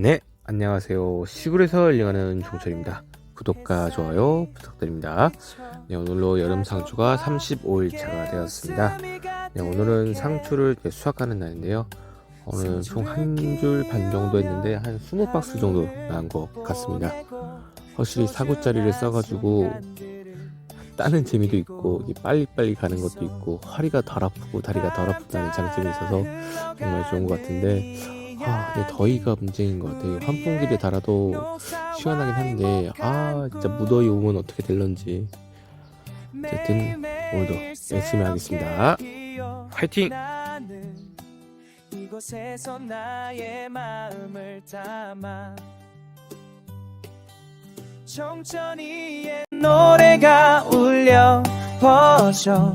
네, 안녕하세요. 시골에서 일링하는 종철입니다. 구독과 좋아요 부탁드립니다. 네, 오늘로 여름 상추가 35일 차가 되었습니다. 네, 오늘은 상추를 수확하는 날인데요. 오늘 총 한 줄 반 정도 했는데 한 20박스 정도 나온 것 같습니다. 확실히 사구짜리를 써가지고 따는 재미도 있고 빨리빨리 가는 것도 있고 허리가 덜 아프고 다리가 덜 아프다는 장점이 있어서 정말 좋은 것 같은데 아, 근데 더위가 문제인 것 같아요. 환풍기를 달아도 시원하긴 한데, 아, 진짜 무더위 오면 어떻게 될런지. 어쨌든, 오늘도 열심히 하겠습니다. 화이팅! 이곳에서 나의 마음을 담아 청천이의 노래가 울려 퍼져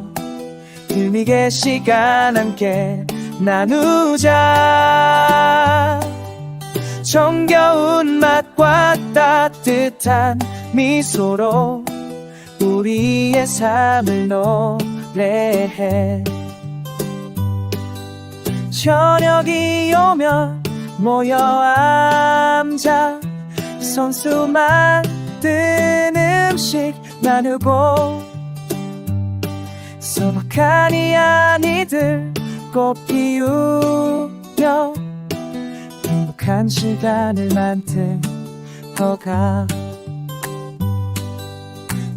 의미의 시간 함께 나누자. 정겨운 맛과 따뜻한 미소로 우리의 삶을 노래해. 저녁이 오면 모여 앉아 손수 만든 음식 나누고 소박한 이야기들 꽃 피우며 행복한 시간을 만들어가.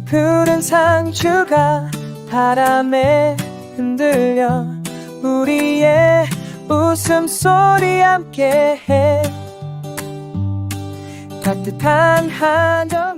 푸른 상추가 바람에 흔들려 우리의 웃음소리 함께해. 따뜻한 한정이